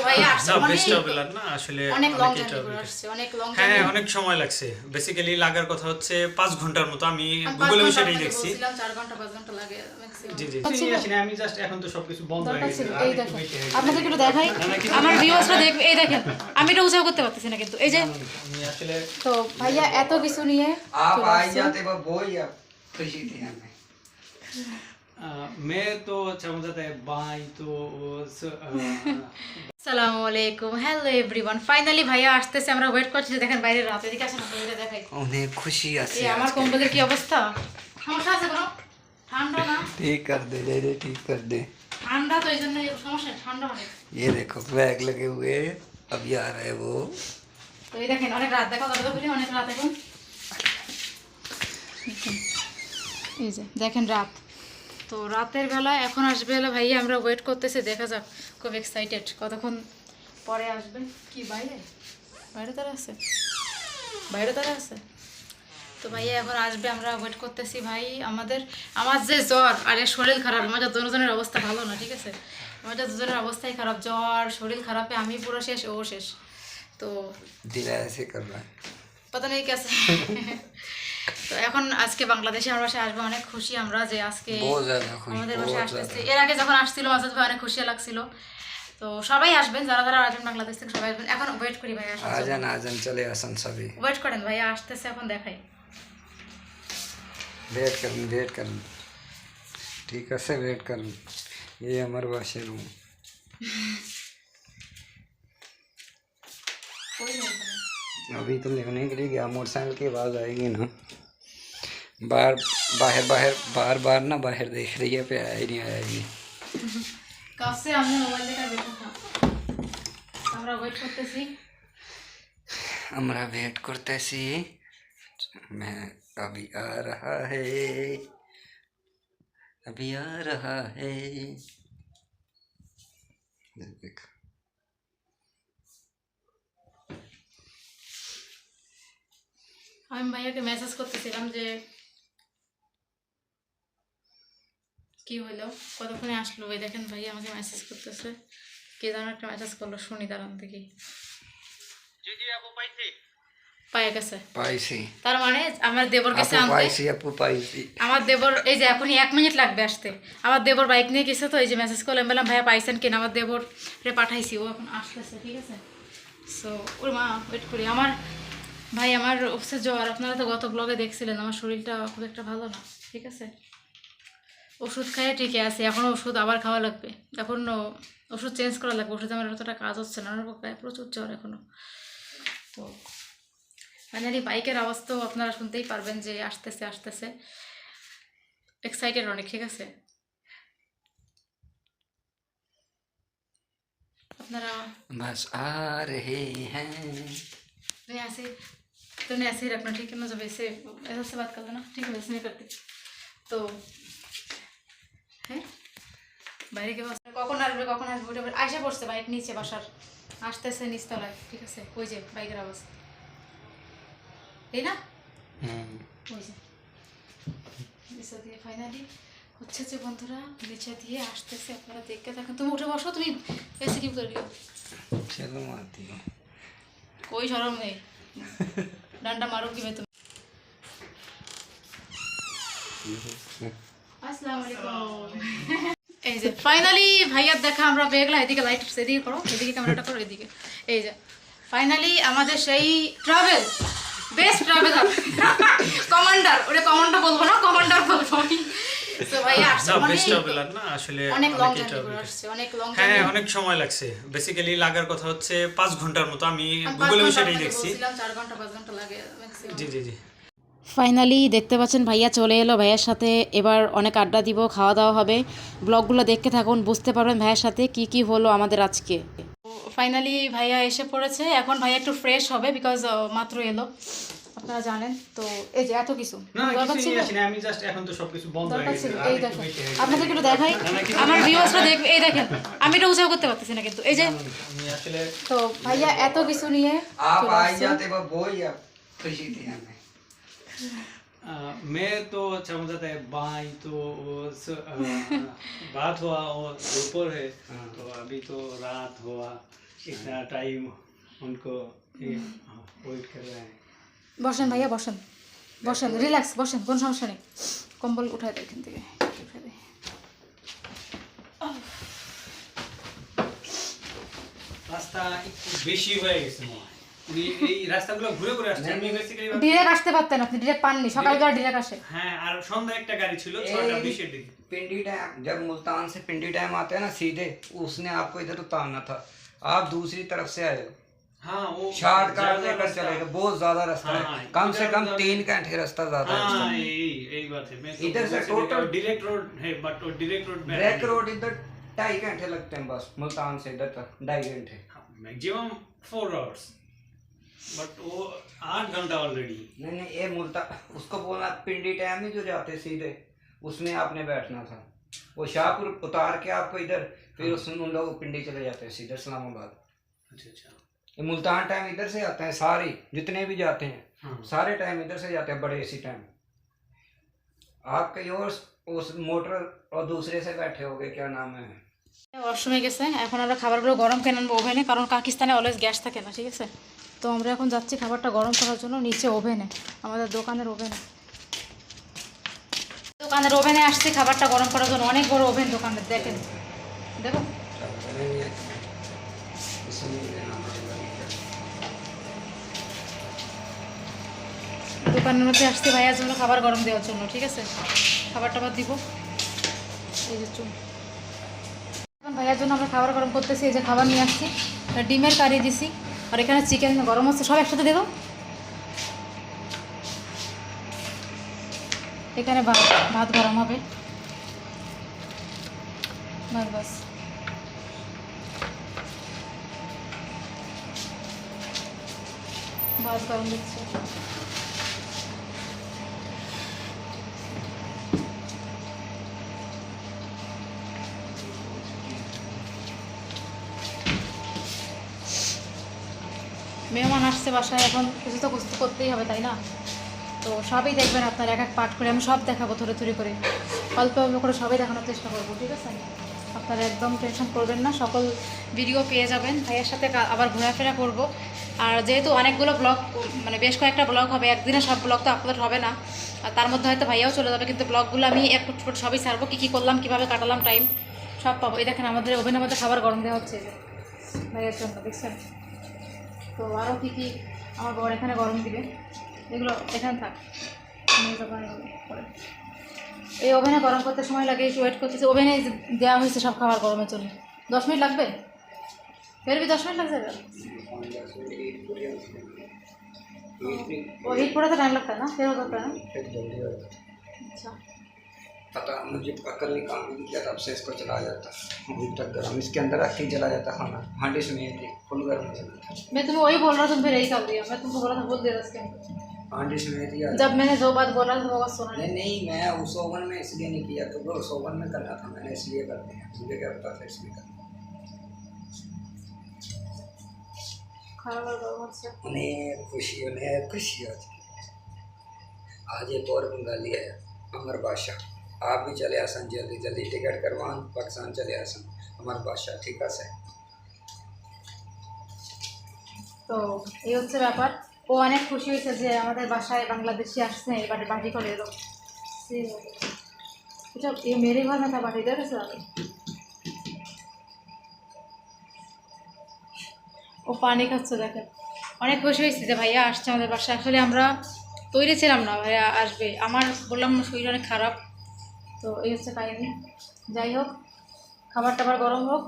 ভাইয়া আসছে না অনেক বেস্ট ট্রাভেলার না আসলে অনেক লং অনেকেই জার্নি travel করে করে। আসছে অনেক লং হ্যাঁ হ্যাঁ অনেক সময় লাগছে বেসিক্যালি লাগার কথা হচ্ছে পাঁচ ঘন্টার মতো আমি আমি পাঁচ গুগলে ঘন্টা সেটাই আপনাকে দেখছি বলছিলাম, চার ঘন্টা পাঁচ ঘন্টা লাগে maximum। জি জি ছিল? আসলে আমি জাস্ট এখন তো সবকিছু বন্ধ হয়ে দরকার গেছে ছিল আর এই একটু দেখেন wait হয়ে আপনাদেরকে একটু দেখাই না, না, কিছু আমার না। ভিউয়ার্সরা দেখবে এই দেখেন আমি এটা উৎসাহ করতে পারতেছি না কিন্তু এই যে আমি আসলে তো ভাইয়া এত কিছু নিয়ে आप চলে आई আসছে। जाते वो वो ही अब खुशी थी हमें আহ, मैं तो चाहूँ जाता है बाई तो स- আহ, আসসালামু আলাইকুম হ্যালো এভরিওয়ান ফাইনালি ভাইয়া আসতেছে আমরা ওয়েট করছি যে দেখেন বাইরে রাত এদিকে আসেন আপনাদের দেখাই उन्हें खुशी এই हंसी আমার কম্বলের কি অবস্থা সমস্যা আছে কোনো ঠান্ডা না ठीक कर दे दे दे ठीक कर दे ঠান্ডা তো এই জন্য সমস্যা নেই, ঠান্ডা অনেক ये देखो बैग लगे हुए हैं। अभी आ रहा है वो তো এই দেখেন অনেক রাত দেখো দরজা খুলে অনেক রাত এখন এই যে দেখেন রাত তো রাতের বেলা এখন আসবে হলো ভাইয়া আমরা ওয়েট করতেছি দেখা যাক খুব এক্সাইটেড কতক্ষণ পরে আসবে কি বাইরে বাইরে তারা আছে বাইরে তারা আছে তো ভাইয়া এখন আসবে আমরা ওয়েট করতেছি ভাই আমাদের আমার যে জ্বর আর এর শরীর খারাপ আমাদের দুজনের অবস্থা ভালো না ঠিক আছে আমাদের দুজনের অবস্থাই খারাপ জ্বর শরীর খারাপে আমি পুরো শেষ ও শেষ তো दिल ऐसे कर रहा है পাতা নেই কেসে তো এখন আজকে বাংলাদেশে আমার বাসায় আসবে অনেক খুশি আমরা যে আজকে बहुत ज्यादा खुश আমাদের বাসায় बहुत আসতেছে ज्यादा এর আগে যখন আসছিল মাসাদ ভাই অনেক খুশি লাগছিল তো সবাই আসবেন যারা যারা আসবেন বাংলাদেশ থেকে সবাই আসবেন এখন ওয়েট করি ভাই আসার आ जान आ जान चले आसन सभी ওয়েট করেন ভাইয়া আসতেছে এখন দেখাই वेट कर वेट कर ठीक है से वेट कर ये हमारे वाशे रूम ওই যে ওখানে। अभी तो लेने के लिए गया मोटरसाइकिल की आवाज़ आएगी ना बाहर बाहर बाहर बाहर बाहर ना बाहर देख रही है पे आया ही नहीं आया ही नहीं কাছে আমি মোবাইল দেখা বেটা আমরা ওয়েট করতেছি हमारा वेट करते सी मैं अभी आ रहा है अभी आ रहा है देख আমি ভাইয়াকে মেসেজ করতেছিলাম যে কি হইল? কতক্ষণে আসলো ভাই? দেখেন ভাই আমাকে মেসেজ করতেছে। কে যেন একটা মেসেজ করল শুনি দাঁড়ান দেখি। তার মানে আমার আমার দেবর এই যে এক মিনিট লাগবে আসতে। আমার দেবর বাইক নিয়ে গেছে তো যে মেসেজ করলাম বললাম ভাইয়া পাইছেন আমার দেবর পাঠাইছি ও এখন ঠিক আছে? সো ওর মা ওয়েট করি। আমার ভাই আমার জ্বর। আপনারা তো গত ব্লগে দেখছিলেন আমার শরীরটা খুব একটা ভালো না ঠিক আছে? ওষুধ খাইয়ে ঠিকই আছে এখন ওষুধ আবার খাওয়া লাগবে এখন ও- ওষুধ চেঞ্জ করা লাগবে ওষুধে আমার অতটা কাজ হচ্ছে না আমার গায়ে প্রচুর জ্বর এখনও তো ফাইনালি বাইকের আওয়াজ তো আপনারা শুনতেই পারবেন যে আসতেছে আসতেছে এক্সাইটেড অনেক ঠিক আছে আপনারা बस आ रहे हैं नहीं ऐसे तो नहीं ऐसे ही रखना ठीक है ना जब ऐसे ऐसे से बात कर लेना ठीक है वैसे नहीं करते তো হ্যাঁ? বাইরে কেউ কখন আসবে কখন আসবে? ওটা আসে পড়ছে বাইক নিচে বাসার। আসতেছে নিচতলায় ঠিক আছে? ওই যে বাইকের অবস্থা তাই না? ওই ফাইনালি হচ্ছে বন্ধুরা নিচে দিয়ে আসতেছে আপনারা দেখতে থাকেন। তুমি উঠে বসো তুমি এসে কি কই সরম নেই ডান্ডা মারো কীভাবে তুমি? এই যে ফাইনালি দেখা আমরা এদিকে লাইট সেদিকে করো ফাইনালি আমাদের সেই ট্রাভেল কমান্ডার কমান্ডার বলব না কমান্ডার হ্যাঁ, অনেক সময় লাগছে। বেসিক্যালি লাগার কথা হচ্ছে পাঁচ ঘণ্টার মতো। আমি গুগলে ঘণ্টা দেখছি জি জি জি। ফাইনালি দেখতে পাচ্ছেন ভাইয়া চলে এলো। ভাইয়ার সাথে এবার অনেক আড্ডা দিব খাওয়া দাওয়া হবে। ব্লগগুলো দেখতে থাকুন বুঝতে পারবেন ভাইয়ের সাথে কি কি হলো আমাদের আজকে। ফাইনালি ভাইয়া এসে পড়েছে। এখন ভাইয়া একটু ফ্রেশ হবে বিকজ মাত্র এলো। আপনারা জানেন তো এই যে এত কিছু। হয়ে এই একটু দেখাই। আমার। ভিউয়ার্সরা দেখবে এই দেখেন আমি এটা উৎসাহ করতে পারতেছি না কিন্তু। এই যে তো ভাইয়া এত কিছু নিয়ে मैं तो अच्छा मजा आता है बाई तो वो स- अ, बात हुआ वो दोपहर है तो अभी तो रात हुआ इतना टाइम उनको वेट कर रहे हैं বসেন ভাইয়া বসেন বসেন রিল্যাক্স বসেন কোনো সমস্যা নেই কম্বল উঠাই দেয় এখান থেকে উঠাই দেয়। রাস্তা একটু বেশি হয়ে গেছে মনে হয় উনি এই রাস্তাগুলো ঘুরে ঘুরে আসছে আমি বেসিক্যালি ডিরেক্ট আসতে পারতেন আপনি ডিরেক্ট পাননি সকালে তো আর ডিরেক্ট আসে হ্যাঁ আর সন্ধ্যা একটা গাড়ি ছিল ছয়টা ए, বিশের দিকে पिंडी डैम जब मुल्तान से पिंडी डैम आते हैं ना सीधे उसने आपको इधर उतारना था आप दूसरी तरफ से आए हो हाँ वो शॉर्ट काट ज्यादा लेकर रास्ता- चलेगा बहुत ज्यादा रास्ता हाँ, है कम से इधर कम उधर- तीन घंटे रास्ता ज्यादा है हाँ यही यही बात है मैं तो इधर से total- डायरेक्ट रोड है बट वो डायरेक्ट रोड में ब्रैक रोड इधर ढाई घंटे लगते हैं बस मुल्तान से इधर तक ढाई घंटे मैक्सिमम फोर आवर्स बट वो आठ घंटा ऑलरेडी नहीं नहीं ये मुल्ता उसको बोलना पिंडी डैम में जो जाते सीधे उसमें आपने बैठना था वो शाहपुर उतार के आपको इधर फिर उसमें उन लोग पिंडी चले जाते हैं सीधे इस्लामाबाद अच्छा अच्छा ये मुल्तान टाइम इधर से आते हैं सारे जितने भी जाते हैं हाँ सारे टाइम इधर से जाते हैं बड़े इसी टाइम आप कहीं और उस मोटर और दूसरे से बैठे होगे क्या नाम है ওয়াশরুমে গেছে এখন আমরা খাবারগুলো গরম কেন আনবো ওভেনে কারণ পাকিস্তানে অলওয়েজ গ্যাস থাকে না ঠিক আছে তো আমরা এখন যাচ্ছি খাবারটা গরম করার জন্য নিচে ওভেনে, আমাদের দোকানের ওভেনে। দোকানের ওভেনে আসছি, খাবারটা গরম করার জন্য। অনেক বড় ওভেন দোকানের দেখেন। দেখো দোকানের মধ্যে আসছি ভাইয়ার জন্য খাবার গরম দেওয়ার জন্য, ঠিক আছে? খাবার টাবার দিব। এই যে চুন এখন ভাইয়ার জন্য আমরা খাবার গরম করতেছি, এই যে খাবার নিয়ে আসছি। ডিমের কারি দিছি। আর এখানে চিকেন গরম মশলা সব একসাথে দাও। এখানে ভাত ভাত গরম হবে। বাস বাস। ভাত গরম দিচ্ছে। মেহমান আসছে বাসায়, এখন কিছু তো কিছু করতেই হবে, তাই না? তো সবই দেখবেন আপনার, এক এক পাঠ করে, আমি সব দেখাবো ধরে থরে করে। অল্প অল্প করে সবই দেখানোর চেষ্টা করব, ঠিক আছে? আপনারা একদম টেনশন করবেন না, সকল ভিডিও পেয়ে যাবেন। ভাইয়ের সাথে আবার ঘোরাফেরা করব। আর যেহেতু অনেকগুলো ব্লগ মানে বেশ কয়েকটা ব্লগ হবে, একদিনে সব ব্লগ তো আপলোড হবে না, আর তার মধ্যে হয়তো ভাইয়াও চলে যাবে, কিন্তু ব্লগগুলো আমি একটু করে সবই ছাড়বো, কী কী করলাম, কীভাবে কাটালাম টাইম সব পাবো। এই দেখেন, আমাদের ওভেনের মধ্যে খাবার গরম দেওয়া হচ্ছে ভাইয়ের জন্য, দেখছেন? তো আরও কী কী আমার বর এখানে গরম দিবে, এগুলো এখানে থাক। এই ওভেনে গরম করতে সময় লাগে, একটু ওয়েট করতেছে। ওভেনে দেওয়া হয়েছে সব খাবার গরমের জন্য। দশ মিনিট লাগবে? ফেরবি, দশ মিনিট লাগছে ও, হিট পড়াতে টাইম লাগতো না? ফেরত দরকার না? আচ্ছা। पता मुझे अक्ल ने काम नहीं किया था अब से इसको चलाया जाता। भूख तक गर्म इसके अंदर रख के जला जाता खाना। हांडी से नहीं थी फुल गर्म हो जाता मैं तुम्हें वही बोल रहा हूँ तुम फिर यही कर दिया। मैं तुमको बोला था बहुत देर से हांडी से नहीं दिया जब मैंने जो बात बोला तो वो सुना नहीं नहीं मैं उस ओवन में इसलिए नहीं किया तो वो उस ओवन में करना था मैंने इसलिए कर दिया। मुझे क्या पता था इसलिए करना। उन्हें खुशी उन्हें खुशी होती आज एक और बंगाली है अमर बादशाह। आप भी चले आसन जल्दी जल्दी टिकट करवान पाकिस्तान चले आसन अमर बादशाह ठीक है सर তো এই হচ্ছে ব্যাপার ও অনেক খুশি হয়েছে যে আমাদের বাসায় বাংলাদেশি আসছে এবারে বাটি করে এলো সে- এটা ये मेरे घर में था बाटी इधर से आगे ও পানি খাচ্ছে দেখেন অনেক খুশি হয়েছি যে ভাইয়া আসছে আমাদের বাসায় আসলে আমরা তৈরি ছিলাম না ভাইয়া আসবে আমার বললাম না শরীর অনেক খারাপ তো এই হচ্ছে কাহিনি যাই হোক খাবার টাবার গরম হোক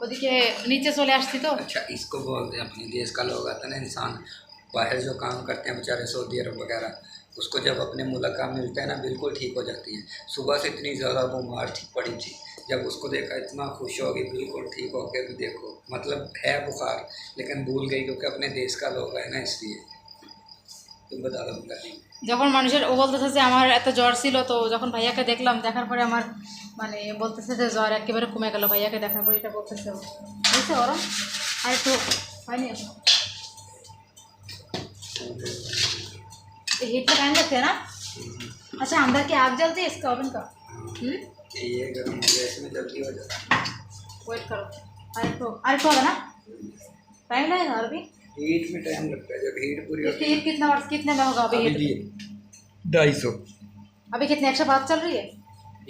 ওদিকে নিচে চলে আসছি তো अच्छा इसको बोलते हैं अपने देश का लोग आता है ना इंसान बाहर जो काम करते हैं बेचारे सऊदी अरब वगैरह उसको जब अपने मुल्क का मिलता है ना बिल्कुल ठीक हो जाती है सुबह से इतनी ज़्यादा बीमार थी पड़ी थी जब उसको देखा इतना खुश हो गई बिल्कुल ठीक हो गया भी देखो मतलब है बुखार लेकिन भूल गई क्योंकि अपने देश का लोग है ना इसलिए যখন মানুষের ও বলতেছে যে আমার এত জ্বর ছিল তো যখন ভাইয়াকে দেখলাম দেখার পরে আমার মানে বলতেছে যে জ্বর একেবারে কমে গেল ভাইয়াকে দেখার পরে এটা বলতেছে ও বুঝছে গরম আর একটু হয়নি এখন হিটটা টাইম লাগছে না अच्छा अंदर की आग जलती है इसका ओवन का हम्म ये गर्म हो गया इसमें जल्दी हो जाता है वेट करो अरे तो अरे तो होगा ना टाइम लगेगा और भी हीट में टाइम लगता है जब हीट पूरी इसकी होती हीट कितना वर्ष कितने में होगा अभी है हीट अभी ढाई सौ अभी कितने एक सौ पाँच चल रही है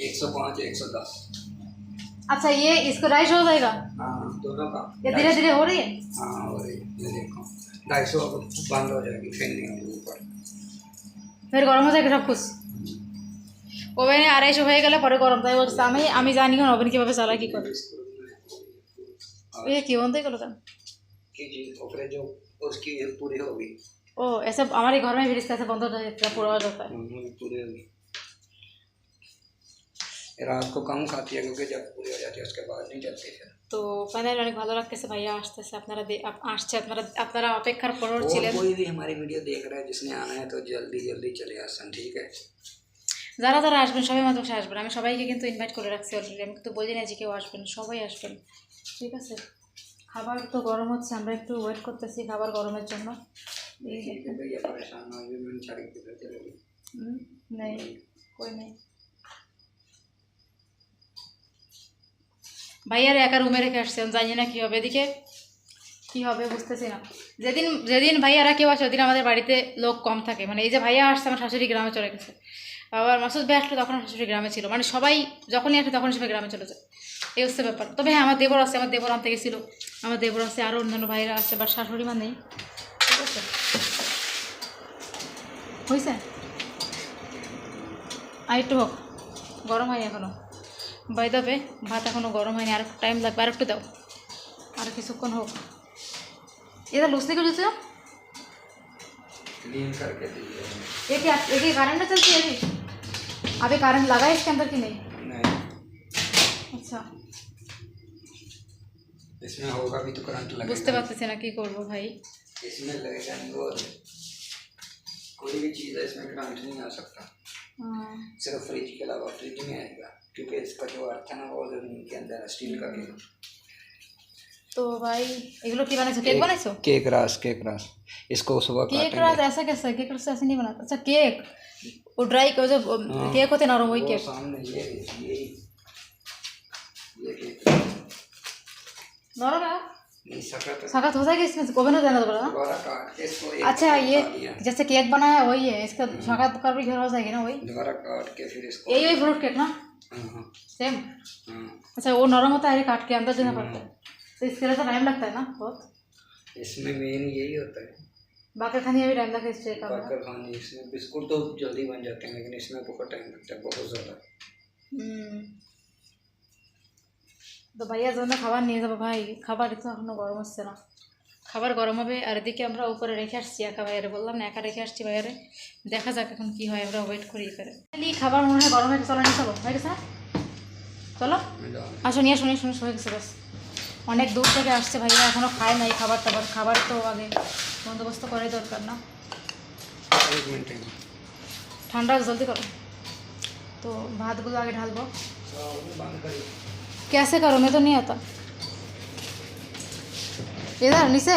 एक सौ पाँच एक सौ दस अच्छा ये इसको राइस हो जाएगा हाँ दोनों का ये धीरे धीरे हो रही है हाँ और ये ये देखो ढाई सौ बंद हो जाएगी फिर नहीं होगी ऊपर ফের গরম হয়ে যায় সব কুছ ওভেনে আড়াইশো হয়ে গেলে পরে গরম তাই বলছে আমি আমি জানি কোন ওভেন কীভাবে চালা কী করে ये क्यों बंद हो गया कि जी और फिर जो उसकी ये पूरी होगी ओ ऐसे हमारे घर में भी रिश्ता ऐसे बंद हो जाता है पूरा हो जाता है हम्म, पूरी होगी रात को कम खाती है क्योंकि जब पूरी हो जाती है उसके बाद नहीं चलती फिर তো ফাইনালি অনেক ভালো লাগতেছে ভাইয়া আসতেছে আপনারা দে- আপ- আসছে আপনারা আপনারা অপেক্ষার পর ছিলেন और कोई भी हमारी वीडियो देख रहा है जिसने आना है तो जल्दी जल्दी चले आसन ठीक है যারা যারা আসবেন সবাই মাত্র আসবেন আমি সবাইকে কিন্তু ইনভাইট করে রাখছি অলরেডি আমি কিন্তু বলি না যে কেউ আসবেন সবাই আসবেন ঠিক আছে খাবার তো গরম হচ্ছে, আমরা একটু ওয়েট করতেছি খাবার গরমের জন্য। নেই ভাইয়ার একা রুমে রেখে আসছেন, জানি না কী হবে। এদিকে কি হবে বুঝতেছি না। যেদিন যেদিন ভাইয়ারা কেউ আসে, ওদিন আমাদের বাড়িতে লোক কম থাকে। মানে এই যে ভাইয়া আসছে, আমার শাশুড়ি গ্রামে চলে গেছে। আবার মাসুদ ভাই আসলে তখন আমার শাশুড়ি গ্রামে ছিল মানে সবাই যখনই আসে তখন সবাই গ্রামে চলে যায় এই হচ্ছে ব্যাপার তবে হ্যাঁ আমার দেবর আছে আমার দেবর আনতে গেছিলো আমার দেবর আছে আরও অন্যান্য ভাইরা আছে বাট শাশুড়ি মা নেই ঠিক আছে হয়েছে আর একটু হোক গরম হয়নি এখনও বাই দেবে ভাত এখনও গরম হয়নি আর একটু টাইম লাগবে আর একটু দাও আর কিছুক্ষণ হোক এটা লুচি को जैसे क्लीन करके दीजिए ये क्या ये क्या करंट में चलती है अभी अभी कारण लगा है इसके अंदर कि नहीं? अच्छा। इसमें होगा भी तो करंट लगेगा। বুঝতে পারতেছি না কি করব भाई। इसमें लगेगा नहीं और कोई भी चीज़ है इसमें करंट नहीं आ सकता। हाँ। सिर्फ़ फ्रिज के अलावा फ्रिज में आएगा क्योंकि इसका जो अर्थ है ना वो ज़मीन के अंदर स्टील का केक। तो भाई एगुलो की बनाए अच्छा, केक बनाए केक रास केक रास। इसको सुबह केक रास ऐसा कैसा केक रास ऐसे नहीं बनाता। अच्छा केक। वो ड्राई जो हाँ। केक होते हैं नरम वही केक केक नरम है तो हो। जाएगा इसमें ओवन हो जाना दोबारा ना? दोबारा के अच्छा ये जैसे केक बनाया है वही है इसका सख्त कर भी घर हो जाएगी ना वही। दोबारा काट के फिर इसको यही वही फ्रूट केक ना? हाँ हाँ। सेम हाँ। अच्छा वो नरम होता है ये काट के अंदर देना पड़ता है। तो इसके लिए तो टाइम लगता है ना बहुत। इसमें मेन यही होता है। बाकी खाने में भी टाइम लगता है इस केक का बाकर खाने इसमें बिस्कुट तो जल्दी बन जाते हैं लेकिन इसमें बहुत टाइम लगता है बहुत ज़्यादा হুম। তো ভাইয়ার জন্য খাবার নিয়ে যাবো ভাই খাবার তো এখনো গরম হচ্ছে না খাবার গরম হবে আর এদিকে আমরা উপরে রেখে আসছি একা ভাইয়ারে বললাম না একা রেখে আসছি ভাইয়ারে দেখা যাক এখন কি হয় আমরা ওয়েট করি এখানে খালি খাবার মনে হয় গরম হয়ে গেছে, চলো নিয়ে চলো হয়ে গেছে না? চলো मैं डाल আসো নিয়ে আসো নিয়ে আসো, হয়ে গেছে বাস অনেক দূর থেকে আসছে ভাইয়া এখনও খায় নাই খাবার টাবার খাবার তো আগে বন্দোবস্ত করাই দরকার না एक मिनट है ঠান্ডা হোক, জলদি করো তো ভাতগুলো আগে ঢালবো बंद करिए कैसे करो मैं तो नहीं आता इधर नीचे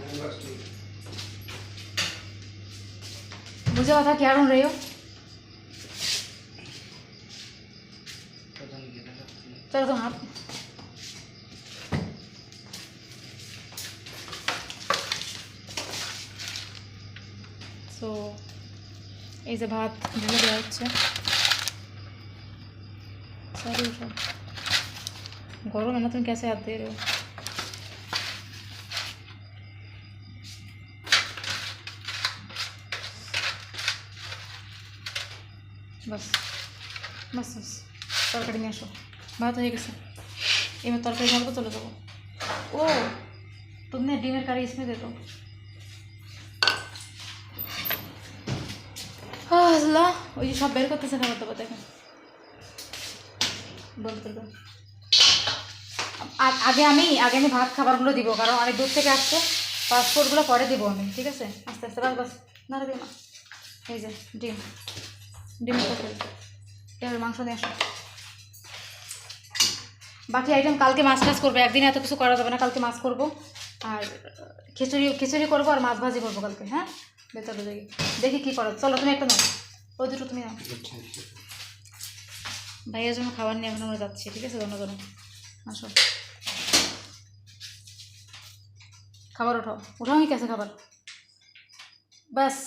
नहीं बस ठीक मुझे बता क्या ढूंढ रही हो पता नहीं किधर रखती है। चलो तुम हाथ সো এই যে ভাত ঢেলে দেওয়া হচ্ছে সরি সব গরম है ना तुम कैसे हाथ दे रहे हो बस बस बस তরকারি নিয়ে আসো ভাত হয়ে গেছে এবার তরকারি ঢালবো চলে যাবো ও তুমি ডিমের কারি इसमें दे दो আল্লাহ ওই যে সব বের করতেছে খাবার দাবার দেখেন। আগে আমি আগে আমি ভাত খাবারগুলো দিব, কারণ অনেক দূর থেকে আসছে। পাসপোর্টগুলো পরে দিব আমি, ঠিক আছে? আস্তে আস্তে, বাস বাস। না না এই যে, ডিম। এবার মাংস নিয়ে আসো। বাকি আইটেম কালকে মাছ টাছ করব, একদিন এত কিছু করা যাবে না, কালকে মাছ করব। আর খিচুড়ি খিচুড়ি করব আর মাছ ভাজি করব কালকে হ্যাঁ? দেখি। দেখি কী করো চলো, তুমি একটা নাও। ওই দুটো তুমি নাও। ভাইয়ার জন্য খাবার নিয়ে এখন আমরা যাচ্ছি, ঠিক আছে? দোনো দোনো আসো। খাবার উঠাও উঠাও কি আছে খাবার? ব্যাস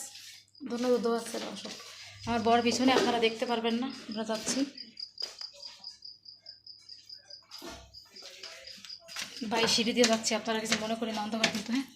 দোনো দুধ আছে আসো। আমার বর পিছনে, আপনারা দেখতে পারবেন না, আমরা যাচ্ছি। ভাই সিঁড়ি দিয়ে যাচ্ছি, আপনারা কিছু মনে করেন না, অন্ধকার কিন্তু হ্যাঁ?